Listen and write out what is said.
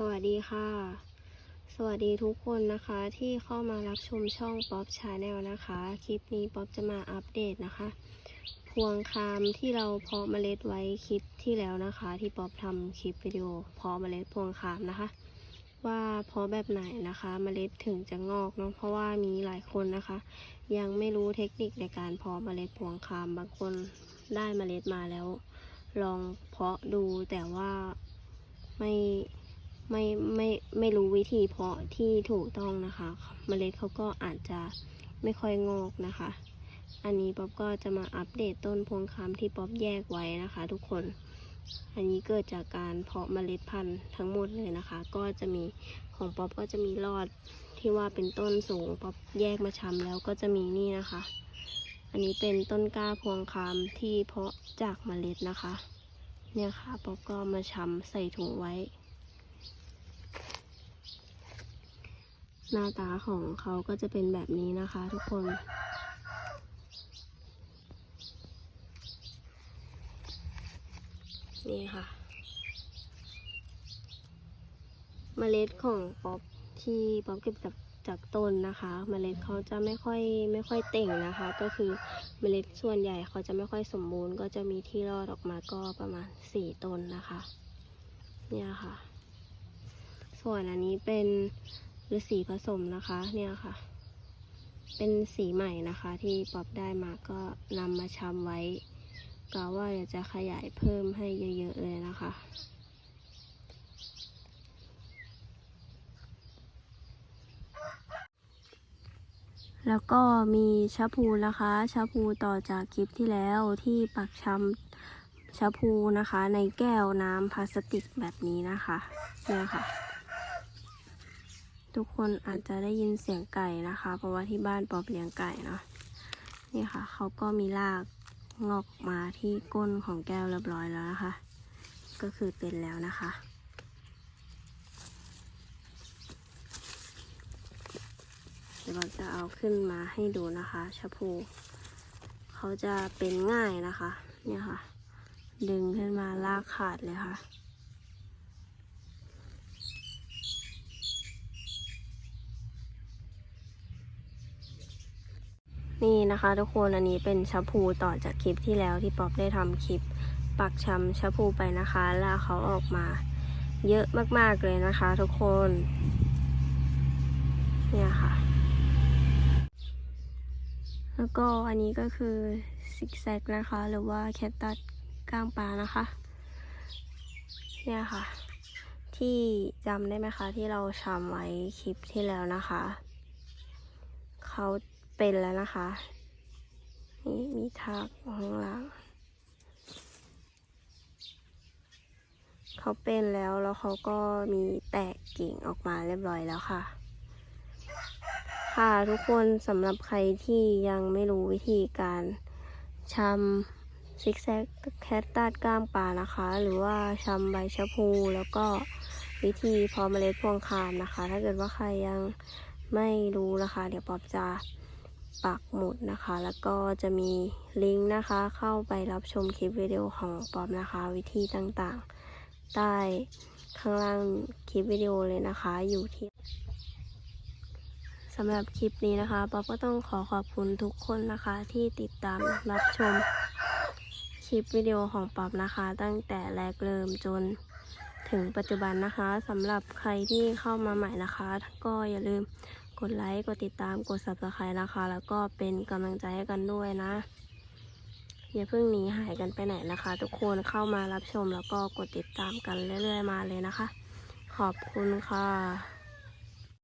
สวัสดีค่ะ สวัสดีทุกคนนะคะที่เข้ามารับชมช่องป๊อปชาแนลนะคะ คลิปนี้ป๊อปจะมาอัปเดตนะคะ พวงคามที่เราเพาะเมล็ดไว้คลิปที่แล้วนะคะ ที่ป๊อปทำคลิปวิดีโอเพาะเมล็ดพวงคามนะคะ ว่าเพาะแบบไหนนะคะเมล็ดถึงจะงอกเนาะเพราะว่ามีหลายคนนะคะ ยังไม่รู้เทคนิคในการเพาะเมล็ดพวงคามบางคนได้เมล็ดมาแล้ว ลองเพาะดูแต่ว่าไม่ ไม่ไม่ไม่รู้วิธีเพาะที่ถูกต้องนะคะเมล็ดเขาก็อาจจะไม่ค่อยงอกนะคะ อันนี้ป๊อปก็จะมาอัปเดตต้นพวงคามที่ป๊อปแยกไว้นะคะ ทุกคน อันนี้เกิดจากการเพาะเมล็ดพันธุ์ทั้งหมดเลยนะคะ ก็จะมีของป๊อปก็จะมีรอดที่ว่าเป็นต้นสูงป๊อปแยกมาชำแล้วก็จะมีนี่นะคะ อันนี้เป็นต้นกล้าพวงคามที่เพาะจากเมล็ดนะคะ เนี่ยค่ะป๊อปก็มาชำใส่ถุงไว้ หน้าตาของเขาก็จะเป็นแบบนี้นะคะทุกคน นี่ค่ะ เมล็ดของป๊อปที่ป๊อปเก็บจากจากต้นนะคะ เมล็ดเขาจะไม่ค่อยไม่ค่อยเต่งนะคะ ก็คือเมล็ดส่วนใหญ่เขาจะไม่ค่อยสมบูรณ์ ก็จะมีที่รอดออกมาก็ประมาณสี่ต้นนะคะ เนี่ยค่ะ ส่วนอันนี้เป็น ฤาษีผสมนะคะเนี่ยค่ะ เป็นสีใหม่นะคะที่ป๊อปได้มาก็นำมาชำไว้กะว่าจะขยายเพิ่มให้เยอะๆเลยนะคะแล้วก็มีชะพูนะคะชะพูต่อจากคลิปที่แล้วที่ปักชำชะพูนะคะ ในแก้วน้ำพลาสติกแบบนี้นะคะเนี่ยค่ะ ทุกคนอาจจะได้ยินเสียงไก่นะคะ เพราะว่าที่บ้านปอบเลี้ยงไก่เนาะนี่ค่ะเขาก็มีรากงอกมาที่ก้นของแก้วเรียบร้อยแล้วนะคะ ก็คือเป็นแล้วนะคะ เดี๋ยวเราจะเอาขึ้นมาให้ดูนะคะชะพูเขาจะเป็นง่ายนะคะ เนี่ยค่ะ ดึงขึ้นมาลากขาดเลยค่ะ นี่นะคะทุกคนอันนี้เป็นชะพูต่อจากคลิปที่แล้วที่ป๊อปได้ทำคลิป ปักชำชะพูไปนะคะแล้วเขาออกมา เยอะมากๆเลยนะคะ ทุกคน เนี่ยค่ะ แล้วก็อันนี้ก็คือซิกแซกนะคะ หรือว่าแคตตัสก้างปลานะคะ เนี่ยค่ะ ที่จำได้ไหมคะที่เราชำไว้คลิปที่แล้วนะคะเขา เป็นแล้วนะคะ นี่มีทากข้างล่าง เขาเป็นแล้วแล้วเขาก็มีแตกกิ่งออกมาเรียบร้อยแล้วค่ะ ค่ะทุกคนสำหรับใครที่ยังไม่รู้วิธีการชำซิกแซกแคตตัดก้ามปลานะคะ หรือว่าชำใบชะพูแล้วก็วิธีพอมเมล็ดพวงคามนะคะ ถ้าเกิดว่าใครยังไม่รู้นะคะ เดี๋ยวปอบจะ ปักหมุดนะคะ แล้วก็จะมีลิงก์นะคะ เข้าไปรับชมคลิปวิดีโอของป๊อบนะคะ วิธีต่างๆ ใต้ข้างล่างคลิปวิดีโอเลยนะคะ อยู่ที่สำหรับคลิปนี้นะคะป๊อปก็ต้องขอขอบคุณทุกคนนะคะที่ติดตามรับชมคลิปวิดีโอของป๊อปนะคะ ตั้งแต่แรกเริ่มจนถึงปัจจุบันนะคะสำหรับใครที่เข้ามาใหม่นะคะ ก็อย่าลืม กดไลค์ กดติดตาม กด subscribe นะคะ แล้วก็เป็นกำลังใจให้กันด้วยนะ อย่าเพิ่งหนีหายกันไปไหนนะคะ ทุกคนเข้ามารับชมแล้วก็กดติดตามกันเรื่อย ๆ มาเลยนะคะ ขอบคุณค่ะ